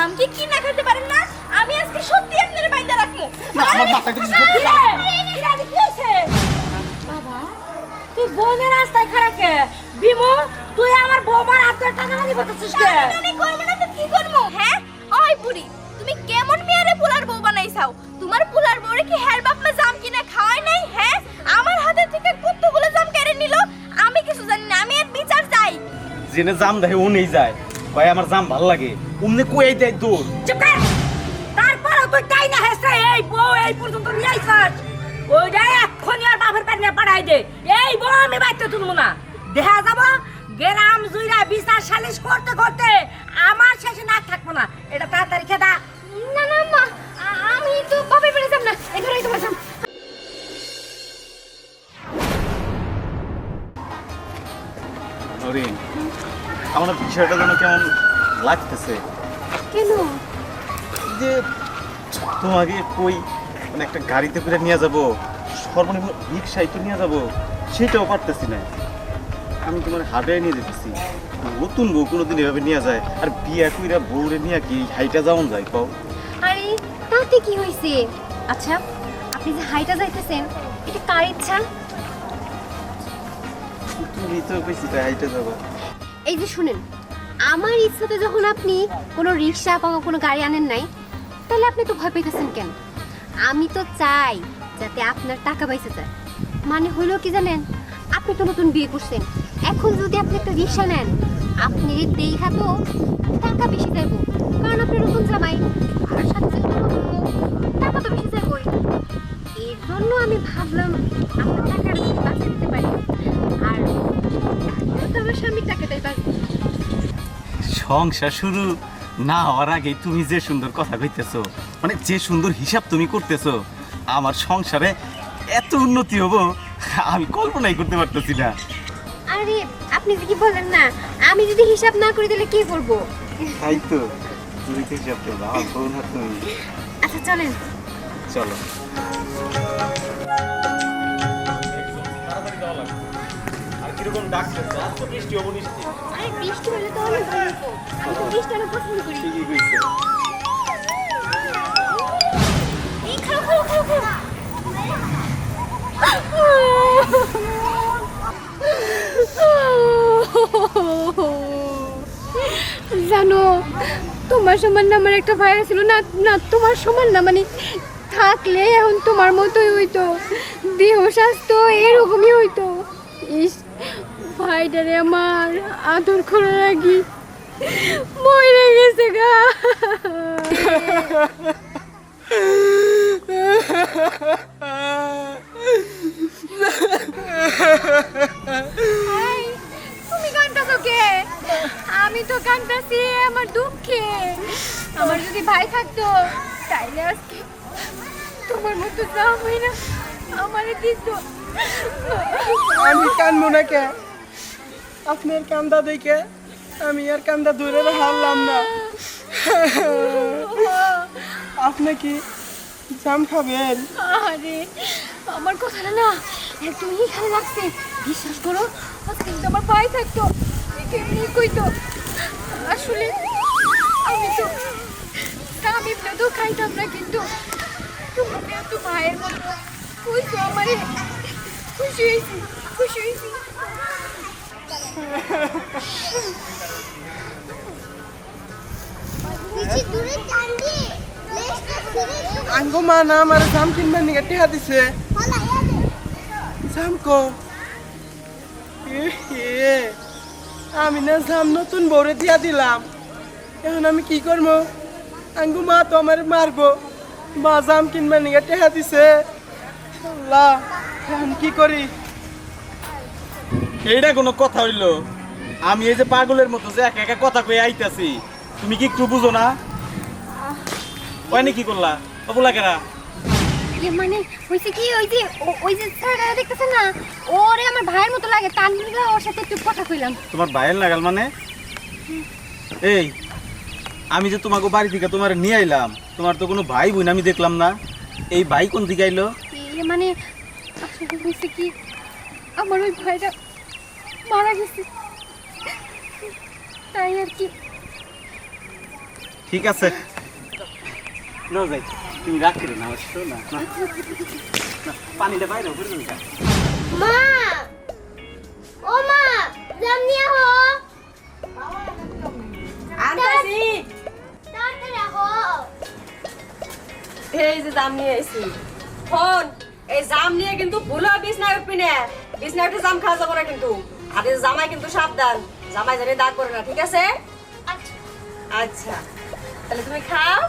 জাম কি কিনা খেতে পারেন না আমি আজকে সত্যি আপনার বাইন্দা রাখব। আমার কিছু না। বাবা তুই বোনের রাস্তায় খারাপ কে? বিমো তুই আমার বৌমার হাতে টাকা নানি করতেছিস কে? টানাটানি করব না তো কি করব? হ্যাঁ? ওই বুড়ি তুমি কেমন মেয়ারে পোলার বউ বানাইছাও? তোমার পোলার বউরে কি হের বাপ মা জাম কিনা খাওয়াই নাই? হ্যাঁ? আমার হাতে থেকে কতগুলো জাম কেড়ে নিল আমি কিছু জানি না আমি এর বিচার চাই। জেনে জাম ও নেই যায়। ভাই আমার জাম ভালো লাগে। উমনে কই দেয় দূর। চুপ কর। তারপরও তুই তাই না হেসে এই বউ এই পর্যন্ত নিয়ে আইছাস। ওইটা এক্ষুনি আর বাপের পেট নিয়ে পাঠাই দে। এই বউ আমি বাইতে তুলবো না। দেখা যাব গেরাম জুইরা বিচার সালিশ করতে করতে আমার শেষে না থাকব না। এটা তাড়াতাড়ি খেদা না না মা আমি তো কবে যাব না? এখানেই তোমার জাম। নরিন আমার বিষয়টা যেন কেমন লাগতেছে। কেন? যে তোমাকে কই মানে একটা গাড়িতে করে নিয়ে যাব সর্বনিম্ন রিক্সায় তো নিয়ে যাব সেটাও পারতেছি না। আমি তোমার হাটে নিয়ে যেতেছি। নতুন বউ কোনোদিন এভাবে নিয়ে যায় আর বিয়া কইরা বউরে নিয়ে কি হাইটা যাওন যায় কও? আরে তাতে কি হইছে? আচ্ছা আপনি যে হাইটা যাইতেছেন এটা কার ইচ্ছা? তুমি তো কইছি হাইটা যাব। এই যে শুনেন, আমার ইচ্ছাতে যখন আপনি কোনো রিক্সা বা কোনো গাড়ি আনেন নাই, তাহলে আপনি তো ভয় পেয়েছেন কেন? আমি তো চাই যাতে আপনার টাকা পাইছে যায়। মানে হলো কি জানেন, আপনি তো নতুন বিয়ে করছেন। এখন যদি আপনি একটা রিক্সা নেন, আপনি দেখা তো সংসার শুরু না হওয়ার আগে তুমি যে সুন্দর কথা কইতেছো মানে যে সুন্দর হিসাব তুমি করতেছো আমার সংসারে এত উন্নতি হব আমি কল্পনাই করতে পারতেছি না। আরে আপনি কি বলেন না আমি যদি হিসাব না করি তাহলে কি করব? তাই তো তুমি তো হিসাব করবে আমার বউ না তুমি। আচ্ছা চলেন। চলো। আর কীরকম ডাকছে আজ তো বৃষ্টি হব নিশ্চিত আরে বৃষ্টি হলে তো অনেক জানো, তোমার সমান না আমার একটা ভাই ছিল না না, তোমার সমান না মানে থাকলে এখন তোমার মতোই হইতো। দেহ স্বাস্থ্য এরকমই হইতো। ইস, ভাইটারে আমার আদর করে রাখি মরে গেছে গা। তুমি কান্দাছো কে? আমি তো কান্দাছি আমার দুঃখে। আমার যদি ভাই থাকতো তাইলে আজকে তোমার মতো জামাই না আমারে দিত। আমি কানবো না কে? আপনার কান্দা দেখে আমি আর কান্দা দূরে হারলাম না। আপনি কি জাম খাবেন? আরে, আমার কথা না একদম এখানে লাগছে বিশ্বাস করো, আজকে আমার পায়ে থাকতো কেমনি কইতো? আসলে আমি তো আমি তো খাইতাম না, কিন্তু তোমাকে এত ভাইয়ের মতো কইছো আমারে। খুশি হয়েছি খুশি হয়েছি। আঙ্গো মা না, আমার জাম কিনবেন নিকে টিহা দিছে। জাম কো। আমি না জাম নতুন বউরে দিয়া দিলাম। এখন আমি কি করব? আঙ্গু মা তো আমার মারবো। মা জাম কিনবেন নিকে টিহা দিছে। আল্লাহ, এখন কি করি? এইটা কোনো কথা হইল? আমি এই যে পাগলের মতো যে একা একা কথা কয়ে আইতাছি তুমি কি একটু বুঝো না? ওই কি করলা? বলা কেরা? মানে হয়েছে কি? ওই যে ওই যে দেখতেছে না? ওরে আমার ভাইয়ের মতো লাগে তার ওর সাথে একটু কথা কইলাম। তোমার ভাইয়ের লাগাল মানে? এই আমি যে তোমাকে বাড়ি থেকে তোমার নিয়ে আইলাম তোমার তো কোনো ভাই বোন আমি দেখলাম না। এই ভাই কোন দিকে আইলো? মানে আসলে হয়েছে কি? আমার ওই ভাইটা মারা গেছে। তাই আর কি। ঠিক আছে। না যাই তুমি রাখি না আমার শোনো না। পানিটা বাইরে উপরে মা! ও মা জাম নিয়ে হো আনতাছি তাড়াতাড়ি হো এই যে জাম নিয়ে এসেছি ফোন। এই জাম নিয়ে কিন্তু ভুলো বিছনায় উঠবি না বিছনায় উঠে জাম খাওয়া যাব না কিন্তু। আর এই জামাই কিন্তু সাবধান। জামাই জানি দাগ করে না ঠিক আছে? আচ্ছা। আচ্ছা। তাহলে তুমি খাও।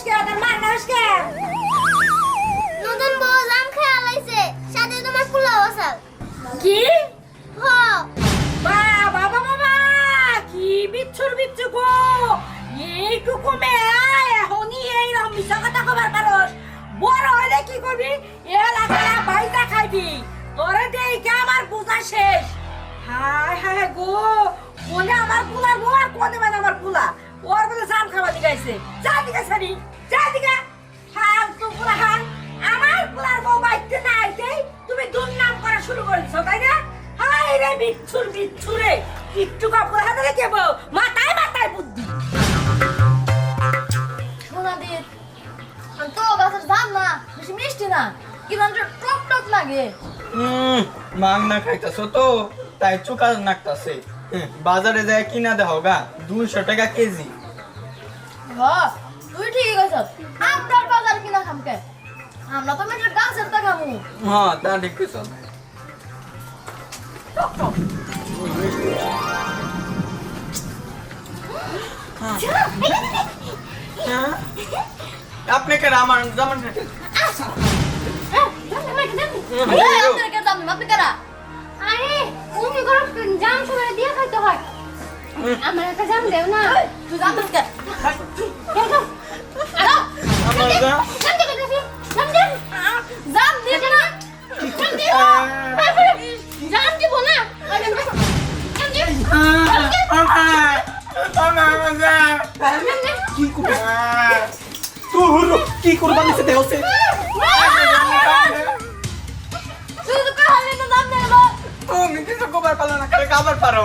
করতেছিস কে তোর মার নাস কে নতুন বউ জাম খেয়ে আলাইছে সাথে তোমার পোলাও আসাল কি হ বাবা বাবা কি বিচ্ছুর বিচ্ছু গো এইটুকু মেয়ে এখনই এইরকম মিশা কথা কবার পারস বড় হইলে কি করবি এলাকায় বাইটা খাইবি তোরে দেখে আমার বোঝা শেষ হায় হায় গো কোনে আমার পোলার বউ আর কোনে মানে আমার পোলা ওর খাওয়া দিগাইছে যা দিকে সারি যা দিকে। হাল তো পুরা হাল। আমার পোলার বউ বাইতে না আইতেই তুমি দুর্নাম করা শুরু করেছ তাই না? হায় রে বিচ্ছুর বিচ্ছুরে। একটু কাপড় হাতে রেখে বউ মাথায় মাথায় বুদ্ধি। সোনা দিয়ে তো গাছের দাম না বেশি মিষ্টি না। কিন্তু টক টক লাগে। হুম মাং না খাইতাছো তো তাই চুকা নাকতাছে বাজারে যায় কিনা দেহ গা দুইশো টাকা কেজি তুই ঠিকই কইছস আপনার বাজার কিনা খামকে আমরা তো মেয়ের গাছের তা খামু হ্যাঁ তা ঠিক কইছ হ্যাঁ? আপনি কে আমার জামান আপনি কারা আমার একটা জাম দেও না। তুই জানতিস কে? দাও দাও দাও আমার যা জাম। দে জাম দে। জান দিয়ে না। জাম দে। জাম দিব না। কি করবে? তোর কি করবা নিছে দেহছে তুমি কিছু কবার পারো না কারে কাবার পারো।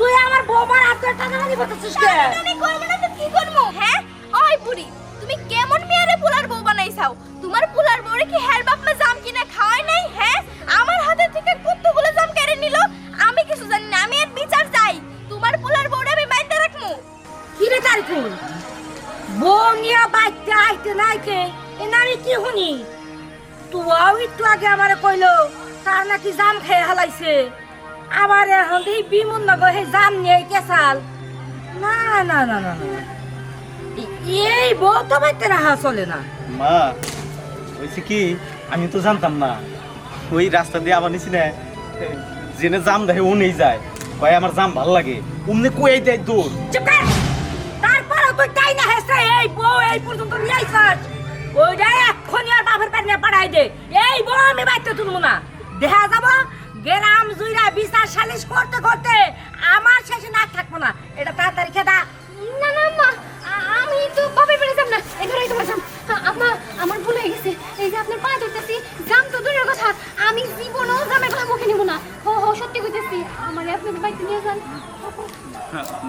তুই আমার বৌমার হাতে টানাটানি করতেছিস কে? আমি করব না তো কি করব? হ্যাঁ? ওই বুড়ি তুমি কেমন মেয়ারে পোলার বউ বানাইছাও? তোমার পোলার বউরে কি হের বাপ মা জাম কিনা খাওয়াই নাই? হ্যাঁ? আমার হাতে থেকে কতগুলো জাম কেড়ে নিল? আমি কিছু জানি না আমি এর বিচার চাই। তোমার পোলার বউরে আমি বাইতে রাখমু? কিরে তারিকুল? বউ নিয়ে বাইতে আইতে নাইকে এ না আমি কি শুনি? তুয়াও একটু আগে আমারে কইলো তার নাকি জাম খেয়ে হালাইছে। আবার এখন এই বিমন নগর সেই জাম নিয়ে কেসাল না না না না না। এই বউ তো বাইতে রাহা চলে না। মা হয়েছে কি? আমি তো জানতাম না। ওই রাস্তা দিয়ে আবার নিছি না। জেনে জাম দেখে ও নেই যায়। ভাই আমার জাম ভালো লাগে। অমনি কই দেয় কর। তারপরে তুই তাই না হেসে এই বউ এই পর্যন্ত নিয়ে আইসাস ওইটা এক্ষুনি আর বাপের পেট নিয়ে পাঠাই দে। এই বউ আমি বাইতে তুলবো না। দেখা যাব গেরাম জুইরা বিচার সালিশ করতে করতে। আমার শেষে না থাকব না। এটা তাড়াতাড়ি খেদা না না আম্মা আমি তো বাপের বাড়ি যাব না? এখানে তোমার যাম আম্মা আমার ভুল হয়ে গেছে। এই যে আপনার পা ধরতেছি জাম তো দূরের কথা। আমি জীবনও জামের কথা মুখে নিব না। হো হো সত্যি কইতেছি আমার আপনাদের বাড়িতে নিয়ে যান।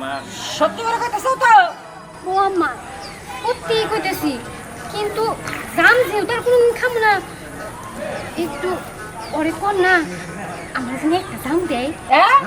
মা সত্যি করে কইতেছ তো? ও আম্মা সত্যি কইতেছি। কিন্তু জাম যেহেতু আর কোনো খাব না একটু ওরে কর না। আমার জন্য একটা জাম দেয়। হ্যাঁ।